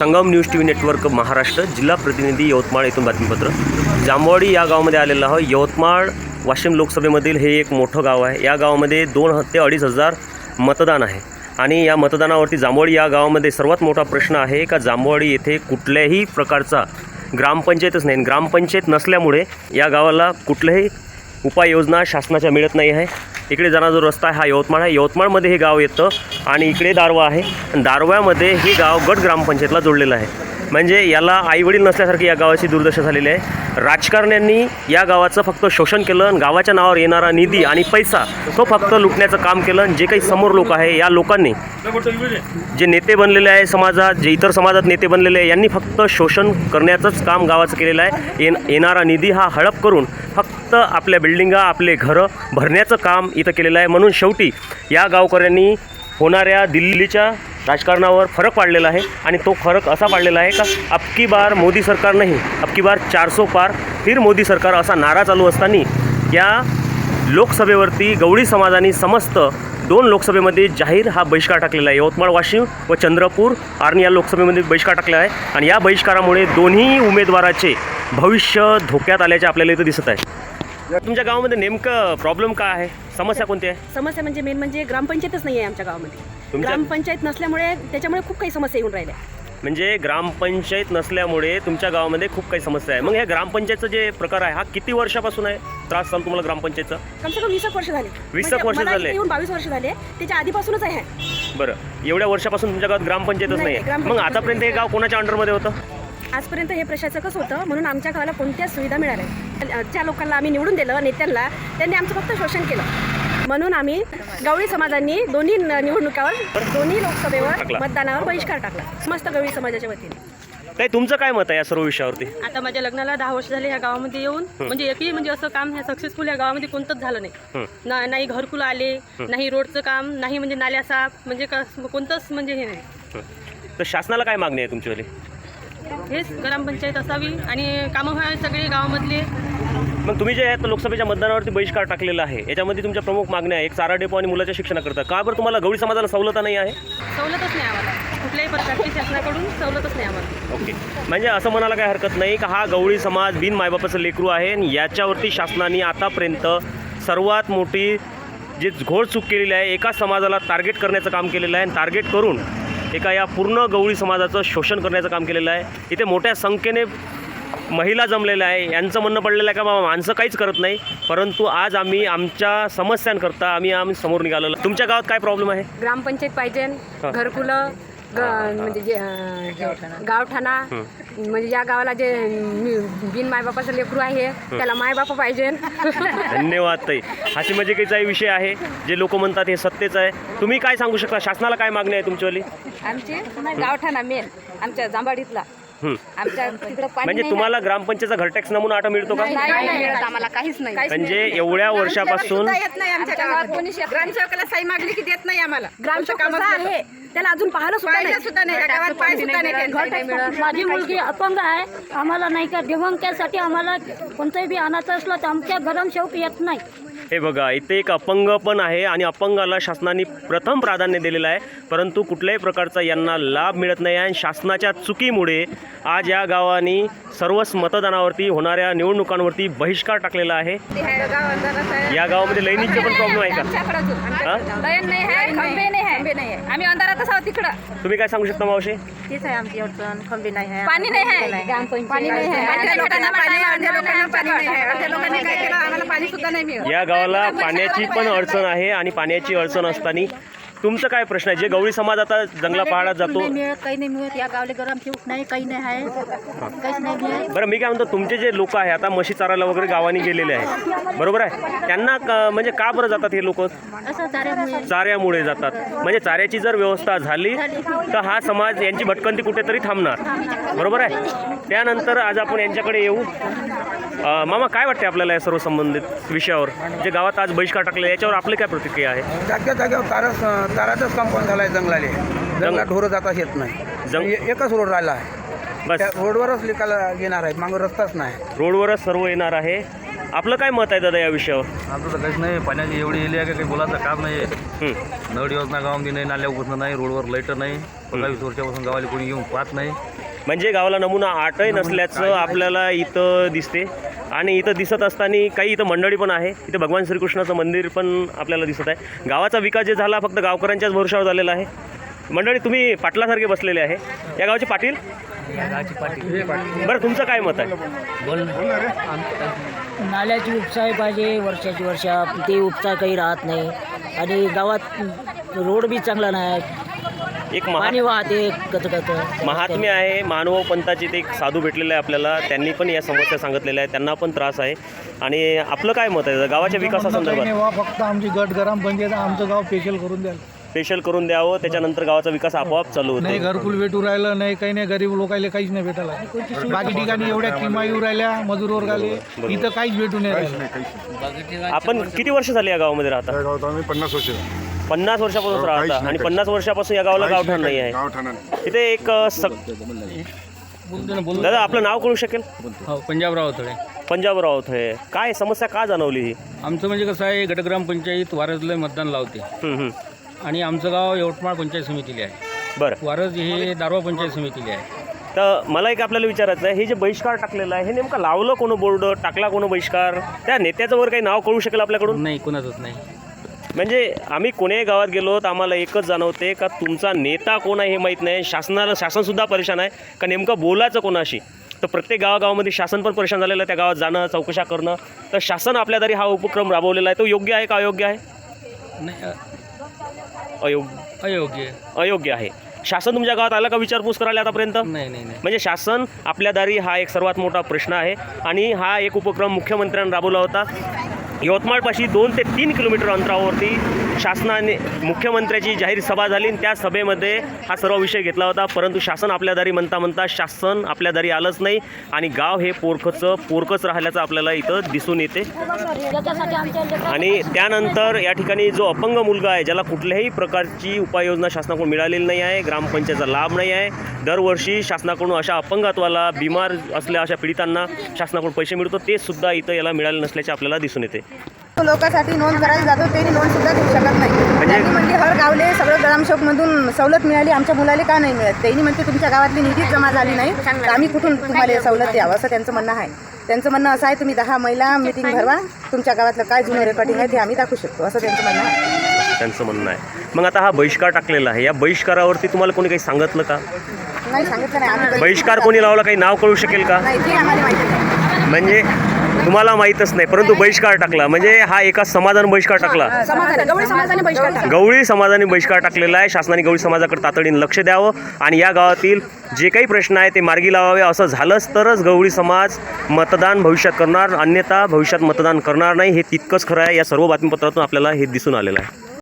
Sangam news T V network Maharashtra जिल्हा प्रतिनिधी यवतमाळ येथून बातमीपत्र जांभवाडी या गावामध्ये आलेलं आहे यवतमाळ वाशिम लोकसभेमधील हे एक मोठं गाव आहे. या गावामध्ये दोन ते अडीच हजार मतदान आहे. आणि या मतदानावरती जांभवाडी या गावामध्ये सर्वात मोठा प्रश्न आहे का जांभवाडी येथे कुठल्याही प्रकारचा ग्रामपंचायतच नाही. ग्रामपंचायत नसल्यामुळे या गावाला कुठल्याही उपाययोजना शासनाच्या मिळत नाही आहे. इकडे जाणारा जो रस्ता आहे हा यवतमाळ आहे. यवतमाळमध्ये हे गाव येतं आणि इकडे दारवा आहे. दारव्यामध्ये हे गाव गट ग्रामपंचायतला जोडलेलं आहे. म्हणजे याला आईवडील नसल्यासारखी या गावाची दुर्दशा झालेली आहे. राजकारण्यांनी या गावाचं फक्त शोषण केलं आणि गावाच्या नावावर येणारा निधी आणि पैसा तो फक्त लुटण्याचं काम केलं आणि जे काही समोर लोक आहे या लोकांनी जे नेते बनलेले आहे समाजात जे इतर समाजात नेते बनलेले आहे यांनी फक्त शोषण करण्याचंच काम गावाचं केलेलं आहे. येन येणारा निधी हा हडप करून फक्त आपल्या बिल्डिंगा आपले घरं भरण्याचं काम इथं केलेलं आहे. म्हणून शेवटी या गावकऱ्यांनी होणाऱ्या दिल्लीच्या राजकारणावर फरक पाडलेला आहे आणि तो फरक असा पाडलेला आहे का अबकी बार मोदी सरकार नाही अबकी बार चारसो पार फिर मोदी सरकार असा नारा चालू असताना या लोकसभेवरती गवळी समाजाने समस्त दोन लोकसभेमध्ये जाहीर हा बहिष्कार टाकलेला आहे. यवतमाळ वाशिम व चंद्रपूर आर्णी या लोकसभेमध्ये बहिष्कार टाकला आहे आणि या बहिष्कारामुळे दोन्ही उमेदवाराचे भविष्य धोक्यात आल्याचे आपल्याला इथं दिसत आहे. तुमच्या गावामध्ये नेमकं प्रॉब्लेम काय आहे? समस्या कोणती आहे? समस्या म्हणजे मेन म्हणजे ग्रामपंचायतच नाही आहे आमच्या गावामध्ये. तुमच्या- ग्रामपंचायत नसल्यामुळे त्याच्यामुळे खूप काही समस्या येऊन राहिल्या. म्हणजे ग्रामपंचायत नसल्यामुळे तुमच्या गावामध्ये खूप काही समस्या आहे. मग ह्या ग्रामपंचायतचा जे प्रकार आहे हा किती वर्षापासून आहे? त्रास चालू तुम्हाला ग्रामपंचायतचा? कम से कम वीस वर्ष झाले. वीस म्हणजे वर्ष मला झाले. इथे येऊन बावीस वर्ष झाले. त्याच्या आधीपासूनच आहे. बरं. एवढ्या वर्षापासून तुमच्या गावात ग्रामपंचायतच नाही, नाही आहे ग्रामपंचायत मग आतापर्यंत हे गाव कोणाच्या अंडरमध्ये होतं? आजपर्यंत हे प्रशासकच होतं म्हणून आमच्या गावाला कोणत्याच सुविधा मिळाल्या. ज्या लोकांना आम्ही निवडून दिलं नेत्यांना त्यांनी आमचं फक्त शोषण केलं. म्हणून आम्ही गवळी समाजांनी दोन्ही निवडणुकावर दोन्ही लोकसभेवर. मतदानावर बहिष्कार टाकला. समस्त गवळी समाजाच्या वतीने. ताई तुमचं काय मत आहे या सर्व विषयावरती? आता माझ्या लग्नाला दहा वर्ष झाले ह्या गावामध्ये येऊन. म्हणजे एकही म्हणजे असं काम ह्या सक्सेसफुल या गावामध्ये कोणतंच झालं नाही. हं. ना नाही घरकुल आले नाही रोडचं काम नाही म्हणजे नाल्या साफ म्हणजे कस- कोणतंच म्हणजे हे नाही. तर शासनाला काय मागणी आहे तुमच्यावाली? हेच ग्रामपंचायत असावी आणि कामं व्हावे सगळे गावामधले. मग तुम्ही जे आहे लोकसभेच्या मतदानावरती बहिष्कार टाकलेला आहे. याच्यामध्ये तुमच्या प्रमुख मागण्या आहे एक चारा डेपो आणि मुलाच्या शिक्षणाकरता. का बरं तुम्हाला गवळी समाजाला सवलत नाही आहे? सवलतच नाही आम्हाला. कुठल्याही प्रकारची शासनाकडून सवलतच नाही आम्हाला. ओके. म्हणजे असं म्हणायला काही हरकत नाही का हा गवळी समाज बिन मायबापाचं लेकरू आहे आणि याच्यावरती शासनाने आतापर्यंत सर्वात मोठी जी घोड चूक केलेली आहे एका समाजाला टार्गेट करण्याचं काम केलेलं आहे आणि टार्गेट करून एका या पूर्ण गवळी समाजाचं शोषण करण्याचं काम केलेलं आहे. इथे मोठ्या संख्येने महिला जमलेल्या आहे. यांचं म्हणणं पडलेलं आहे का बाबा माणसं काहीच करत नाही परंतु आज आम्ही आमच्या समस्यांकरता आम्ही आम्ही समोर निघालेलो. तुमच्या गावात काय प्रॉब्लेम आहे? ग्रामपंचायत पाहिजे. घरकुलं ग- म्हणजे जे अं, हे, गावठाणा म्हणजे या गावाला जे मी- बिन मायबापाचं लेकरू आहे त्याला मायबापा पाहिजे. धन्यवाद ताई. हाशी मजेकीचा विषय आहे जे लोक म्हणतात हे सत्तेच आहे. तुम्ही काय सांगू शकता? शासनाला काय मागणी आहे तुमच्यावाली? आमचे गावठाणा मेन आमच्या जांभाडीतला. आमच्या तिकडं पाणी म्हणजे नाही तुम्हाला ग्रामपंचायतचा घरटॅक्स नमुना आटा मिळतो का? आहे. नाही नाही मिळत आम्हाला काहीच नाही. म्हणजे एवढ्या वर्षापासून येत नाही आमच्या गावात कोणी ग्रामसेवकाला साई मागली की देत नाही आम्हाला. ग्रामसेवक कसा आहे? त्याला अजून पाहिलं सुद्धा पाहिलं नाही. सुद्धा नाही. त्या गावात पाय सुद्धा नाही त्यांचं. माझी मुलगी अपंग आहे. आम्हाला नाही का दिव्यांगासाठी आम्हाला कोणतंही बी आणायचं असलं तर आमच्या गरम शेवक येत नाही. हे बघा इथे एक अपंग पण आहे आणि अपंगाला शासनाने प्रथम प्राधान्य दिलेलं आहे. परंतु कुठल्याही प्रकारचा यांना लाभ मिळत नाही आणि शासनाच्या चुकीमुळे आज या गावाने सर्वच मतदानावरती होणाऱ्या निवडणुकांवरती बहिष्कार टाकलेला आहे. या गावामध्ये लैंगिकचे पण प्रॉब्लेम आहे का. हा? आम्ही अंधारातच आहोत तिकडं. तुम्ही काय सांगू शकता मावशी? तीच आहे आमची अडचण. खंबी नाही आहे पाणी नाही आहे. पाणी नाही आहे. अर्ध्या लोकांना पाणी आहे, अर्ध्या लोकांना पाणी नाही आहे. अर्ध्या लोकांनी काय केलं? आम्हाला पाणी सुद्धा नाही मिळत. या गावाला पाण्याची पण अडचण आहे आणि पाण्याची अडचण असताना तुमचं काय प्रश्न आहे? जे गवळी समाज आता जंगला पहाडात जातो नाही मिळत काही नाही मिळत. या गावले गरम नाही काही नाही आहे. काहीच नाही मिळत. बरं मी काय म्हणतो तुमचे जे लोक आहे आता म्हशी चारायला वगैरे गावाने गेलेले आहे बरोबर आहे? त्यांना क- म्हणजे का बरं जातात हे लोक? असं चाऱ्यामुळे. चाऱ्यामुळे जातात. म्हणजे चाऱ्याची जर व्यवस्था झाली तर हा समाज यांची भटकंती कुठेतरी थांबणार. बरोबर आहे? त्यानंतर आज आपण यांच्याकडे येऊ. मामा काय वाटते आपल्याला या सर्व संबंधित विषयावर? जे गावात आज बहिष्कार टाकले याच्यावर आपली काय प्रतिक्रिया आहे? जागच्या जागेवर तारच ताराचंच कंपाऊंड झालं आहे जंगलाले? जंगलात ढोरं जाताच येत नाही. जंग- ए- एकच रोड राहिला आहे. बस. त्या रोडवरच लिकायला येणार आहेत मागं रस्ताच नाही. रोडवरच सर्व येणार आहे. आपलं काय मत आहे दादा या विषयावर? आमचं तर काहीच नाही. पाण्याची एवढी येली आहे का काही बोलायचं काम नाही आहे. हं. नळ योजना गावामध्ये नाही नाल्या उघडणं नाही रोडवर लाइट नाही. पंधरा वीस वर्षापासून गावाला कोणी येऊन पाहत नाही. म्हणजे गावाला नमुना आठही नसल्याचं आपल्याला इथं दिसते. आणि इथं दिसत असताना काही इथं मंडळी पण आहे. इथं भगवान श्रीकृष्णाचं मंदिर पण आपल्याला दिसत आहे. गावाचा विकास जे झाला फक्त गावकऱ्यांच्याच भरोशावर झालेला आहे. मंडळी तुम्ही पाटलासारखे बसलेले आहे. या गावाचे पाटील? बरं तुमचं काय मत आहे? नाल्याची उपचार पाहिजे वर्षाची वर्षा. ते उपचार काही राहत नाही. आणि गावात रोड बी चांगला नाही. एक महा पाणी वाहते कच कच महात्मे आहे मानव पंथाचे ते एक साधू भेटलेले आहे आपल्याला. त्यांनी पण या समस्या सांगितलेल्या आहेत त्यांना पण त्रास आहे. आणि आपलं काय मत आहे? गावाच्या विकासासंदर्भात. वा फक्त आमची गट ग्रामपंचायत आमचं गाव स्पेशल करून द्याल. स्पेशल करून द्यावं त्याच्यानंतर गावाचा विकास आपोआप चालू नाही होतो घरकुल भेटू राहिलं नाही काही नाही गरीब लोकायला काहीच नाही भेटायला. बाकी ठिकाणी एवढ्या किमा येऊ राहिल्या मजूर वर्गाले इथं काहीच भेटू नाही राहिलं. आपण किती वर्ष झाली या गावामध्ये राहता? त्या गावात आम्ही पन्नास वर्ष पन्नास वर्षापासून राहता काहीच नाही, आणि. पन्नास वर्षापासून या गावाला गावठाण नाही आहे. गावठाणा तिथे एक अ, सग दादा आपलं नाव कळू शकेल? हो पंजाबराव थोडे पंजाबराव आहे काय समस्या का जाणवली ही? आमचं म्हणजे कसं आहे गटग्रामपंचायत वारजला मतदान लावते. हं, हं. आणि आमचं गाव यवतमाळ पंचायत समितीला आहे. बरं. वारज हे दारवा पंचायत समितीला आहे. तर मला एक आपल्याला विचारायचं आहे हे जे बहिष्कार टाकलेलं आहे हे नेमकं लावलं कोण बोर्ड टाकला कोण बहिष्कार? त्या नेत्याचं वर काही नाव कळू शकेल आपल्याकडून? नाही कोणाचंच नाही. म्हणजे आम्ही कोण्याही गावात गेलो तर आम्हाला एकच जाणवते का तुमचा नेता कोण आहे हे माहीत नाही. शासनाला शासनसुद्धा परेशान आहे का नेमकं बोलायचं कोणाशी? तर प्रत्येक गावागावामध्ये शासन पण परेशान झालेलं आहे त्या गावात जाणं चौकशा करणं. तर शासन आपल्या दारी हा उपक्रम राबवलेला आहे. तो योग्य आहे का अयोग्य आहे? नाही अयोग्य. अयोग्य अयोग्य आहे. शासन तुमच्या गावात आलं का विचारपूस करायला आतापर्यंत? नाही नाही नाही. म्हणजे शासन आपल्या दारी हा एक सर्वात मोठा प्रश्न आहे आणि हा एक उपक्रम मुख्यमंत्र्यांनी राबवला होता. यवतमाळपाशी दोन ते तीन किलोमीटर अंतरावरती शासनाने मुख्यमंत्र्याची जाहीर सभा झाली आणि त्या सभेमध्ये हा सर्व विषय घेतला होता. परंतु शासन आपल्या दारी म्हणता म्हणता शासन आपल्या दारी आलंच नाही आणि गाव हे पोरखचं पोरकच राहिल्याचं आपल्याला इथं दिसून येते. आणि त्यानंतर या ठिकाणी जो अपंग मुलगा आहे ज्याला कुठल्याही प्रकारची उपाययोजना शासनाकडून मिळालेली नाही आहे ग्रामपंचायतचा लाभ नाही आहे दरवर्षी शासनाकडून अशा अपंगत्वाला बिमार असल्या अशा पीडितांना शासनाकडून पैसे मिळतो ते सुद्धा इथं याला मिळाले नसल्याचे आपल्याला दिसून येते. लोकांसाठी नोंद करायला जातो त्यांनी नोंद सुद्धा घेऊ शकत नाही. त्यांनी म्हणले हर गावले सगळं ग्रामसेवक मधून सवलत मिळाली आमच्या मुलाला का नाही मिळत? त्यांनी म्हणते तुमच्या गावातली निधीच जमा झाली नाही तर आम्ही कुठून तुम्हाला हे सवलत द्यावं? असं त्यांचं म्हणणं आहे. त्यांचं म्हणणं असं आहे तुम्ही दहा महिला मिटिंग भरवा तुमच्या गावातलं काय जुनं रेकॉर्डिंग आहे ते आम्ही दाखवू शकतो. असं त्यांचं म्हणणं आहे. त्यांचं म्हणणं आहे. मग आता हा बहिष्कार टाकलेला आहे. या बहिष्कारावरती तुम्हाला कोणी काही सांगितलं का? नाही सांगितलं नाही. बहिष्कार कोणी लावला काही नाव कळू शकेल का? नाही ते आम्हाला माहिती नाही. म्हणजे तुम्हाला माहीतच नाही परंतु बहिष्कार टाकला. म्हणजे हा एका समाजानं बहिष्कार टाकला. समाजाने गवळी समाजाने बहिष्कार टाकला. गवळी समाजाने बहिष्कार टाकलेला आहे. शासनाने गवळी समाजाकडे तातडीने लक्ष द्यावं आणि या गावातील जे काही प्रश्न आहे ते मार्गी लावावे. असं झालंच तरच गवळी समाज मतदान भविष्यात करणार अन्यथा भविष्यात मतदान करणार नाही. हे तितकंच खरं आहे. या सर्व बातमीपत्रातून आपल्याला हे दिसून आलेलं आहे.